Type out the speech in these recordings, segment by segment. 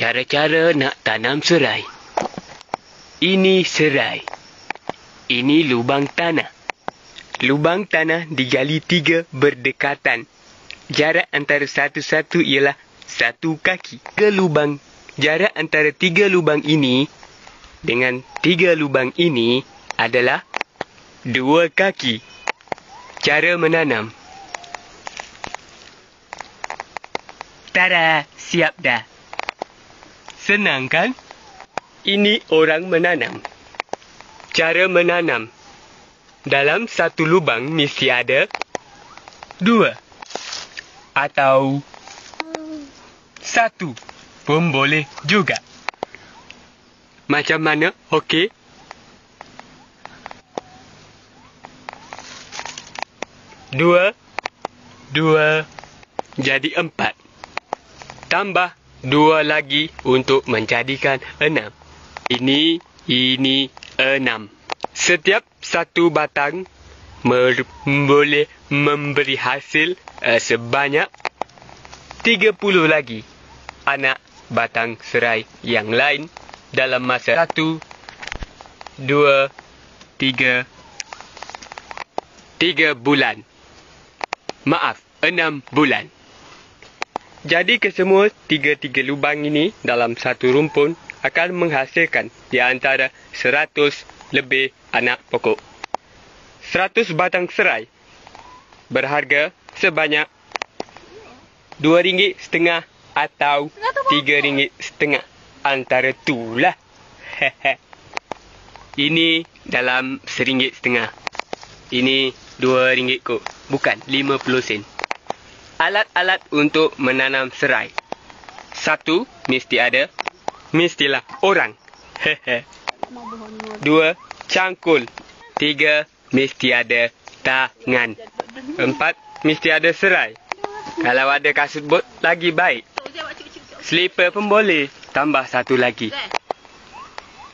Cara-cara nak tanam serai. Ini serai. Ini lubang tanah. Lubang tanah digali tiga berdekatan. Jarak antara satu-satu ialah satu kaki ke lubang. Jarak antara tiga lubang ini dengan tiga lubang ini adalah dua kaki. Cara menanam. Tada, siap dah. Senang kan? Ini orang menanam. Cara menanam. Dalam satu lubang mesti ada dua atau satu pun boleh juga. Macam mana? Okey. Dua. Dua. Jadi empat. Tambah dua lagi untuk menjadikan enam. Ini, ini, enam. Setiap satu batang mer- boleh memberi hasil uh, sebanyak 30 lagi anak batang serai yang lain dalam masa satu, dua, tiga, tiga bulan. Maaf, enam bulan. Jadi kesemua tiga-tiga lubang ini dalam satu rumpun akan menghasilkan di antara seratus lebih anak pokok. Seratus batang serai berharga sebanyak dua ringgit setengah atau tiga ringgit setengah. Antara itulah. Ini dalam seringgit setengah. Ini dua ringgit kok. Bukan lima puluh sen. Alat-alat untuk menanam serai. Satu, mesti ada. Mestilah orang. Dua, cangkul. Tiga, mesti ada tangan. Empat, mesti ada serai. Kalau ada kasut bot, lagi baik. Slipper pun boleh. Tambah satu lagi.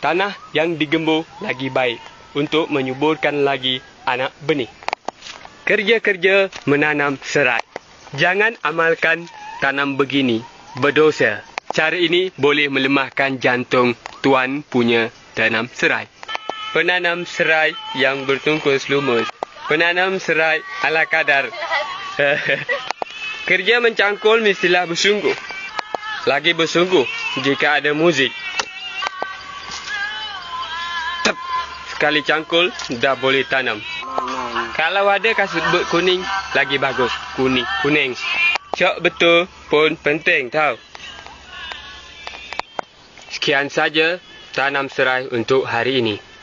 Tanah yang digembur lagi baik untuk menyuburkan lagi anak benih. Kerja-kerja menanam serai. Jangan amalkan tanam begini. Berdosa. Cara ini boleh melemahkan jantung tuan punya tanam serai. Penanam serai yang bertungkus lumus. Penanam serai ala kadar. Kerja mencangkul mestilah bersungguh. Lagi bersungguh jika ada muzik. Tep. Sekali cangkul, dah boleh tanam. Kalau ada kasut bot kuning, lagi bagus. Kuning, kuning. Cok betul pun penting tahu. Sekian saja tanam serai untuk hari ini.